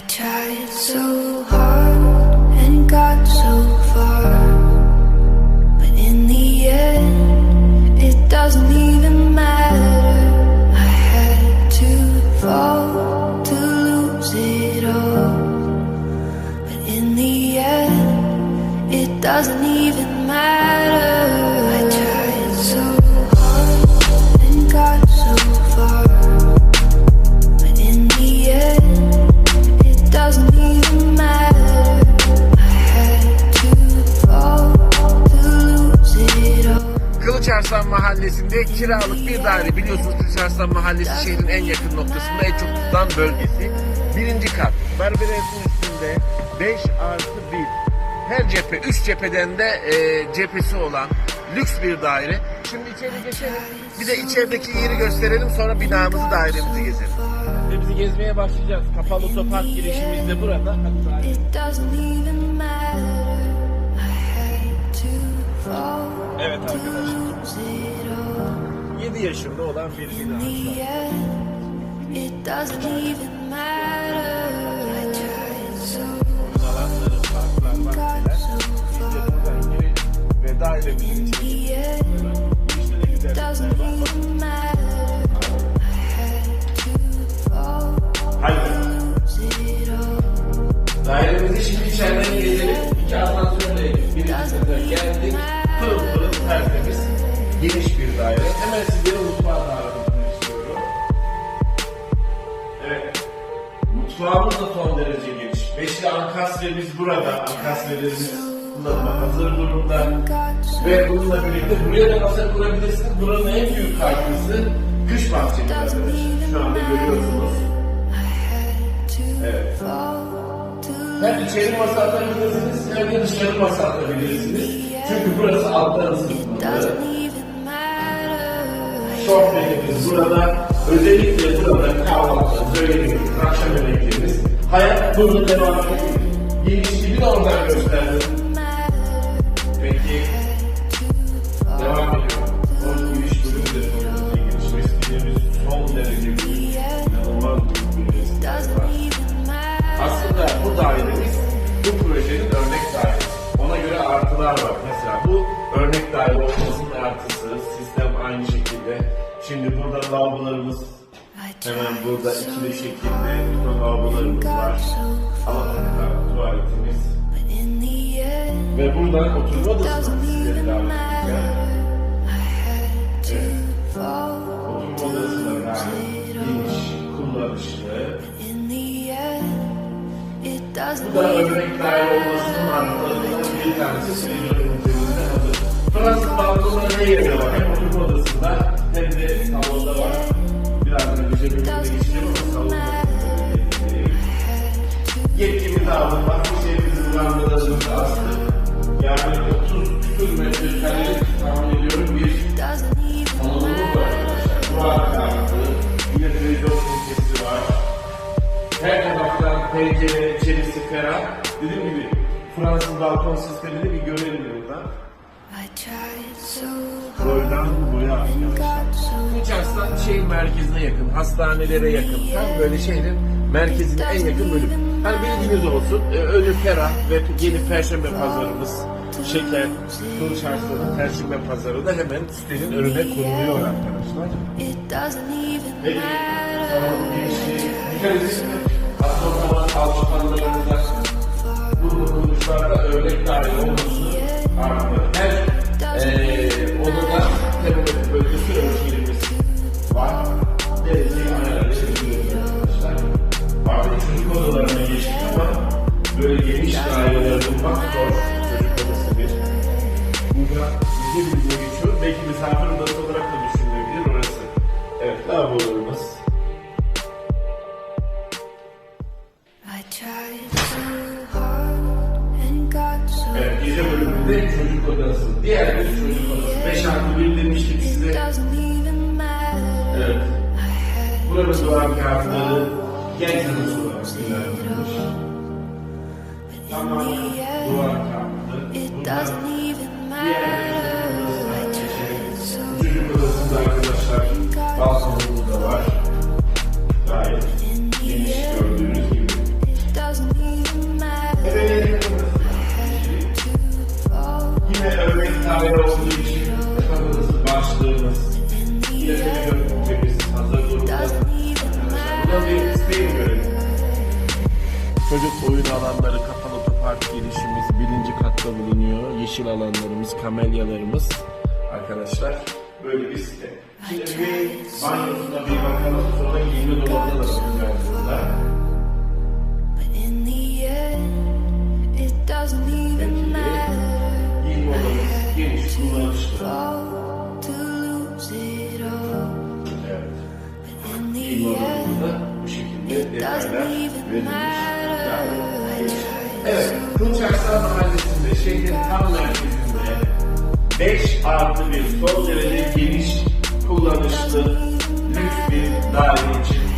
I tried so hard kiralık bir daire. Biliyorsunuz Kılıçarslan Mahallesi şehrin en yakın noktasında en çok tutulan bölgesi. Birinci kat. Berberes'in üstünde 5 artı 1. Her cephe, üst cepheden de e, cephesi olan lüks bir daire. Şimdi içeri geçelim. Bir de içerideki yeri gösterelim. Sonra binamızı, dairemizi gezelim. Ve bizi gezmeye başlayacağız. Kapalı otopark girişimiz de burada. Evet arkadaşlar. Lose it all. 7 yaşında olan bir bina. In the end, it doesn't even matter. Geniş. Beşli ankastremiz burada. Ankastrelerimiz kullanıma hazır durumda. Ve bununla birlikte buraya da masa kurabilirsiniz. Buranın en büyük katkısı kış bahçemiz. Şu anda görüyorsunuz. Evet. Hem içeri masa atabilirsiniz hem de dışarı masa atabilirsiniz. Çünkü burası alttan ısıtmalı. Sohbetimiz burada. Özellikle burada kahvaltı, öğle yemeği, akşam yemeklerimiz. Hayat burada devam ediyor. Geliştiğini de oradan gösterdim. Peki devam ediyorum. O giriş bölümü de son derece geniş. Mesleğimiz son derece büyük. İnanılmaz bir mesleğimiz var. Aslında bu dairemiz bu projenin örnek dairesi. Ona göre artılar var. Mesela bu örnek daire olmasının artısı, sistem aynı şekilde. Şimdi burada lavabolarımız I hemen burada ikili şekilde mikro lavabolarımız var. Alaturka tuvaletimiz ve buradan oturma odası var. doesn't Sizleri davet edeceğim. Oturma odası da gayet geniş, kullanışlı. Bu da even örnek daire olmasının artılarından bir tanesi Seyircilerin üzerinde hazır. Fransız balkonunda ne yeri var? Hem oturma odasında hem de salonda önce bölümde geçeceğim ama salonda da Yetkimiz aldık. Bahçeşehir'imizin lambalarımızı astık. Yani 30 küsur metrekarelik tahmin ediyorum bir salonumuz var. Duvar kartı, yine televizyon ünitesi var. Her taraftan pencere, içerisi ferah. Dediğim gibi Fransız balkon sistemini bir görelim buradan. I tried so Boydan boya and arkadaşlar. got so Üç aslında şehir merkezine yakın, hastanelere yakın. Tam böyle şehrin merkezine en yakın bölüm. Hani bilginiz olsun, e, önü ferah ve yeni perşembe pazarımız, şeker, Kılıç Arslan'ın perşembe pazarı da hemen sitenin önüne konuluyor arkadaşlar. matter. tamam, gençliği, dikkat edin. Hasta ortamına alışkanlarınızda bu dokunuşlarda örnek daire olmasını artırır. Gece bölümünde çocuk odası. Diğer bir çocuk odası. 5 artı 1 demiştik size. Evet. Burada duvar kağıtları genç odası olarak ilerlenmiş. Tamam. Duvar kağıtları. Bunlar diğer karşılığımız, Çocuk oyun alanları, kapalı otopark girişimiz birinci katta bulunuyor. Yeşil alanlarımız, kamelyalarımız arkadaşlar böyle bir site. Şimdi bir banyosuna bir bakalım sonra giyme dolabına da bakacağız. doesn't even matter. Evet, Kılçaksar Mahallesi'nde, şehrin tam merkezinde 5 artı bir son derece geniş, kullanışlı, lüks bir daire için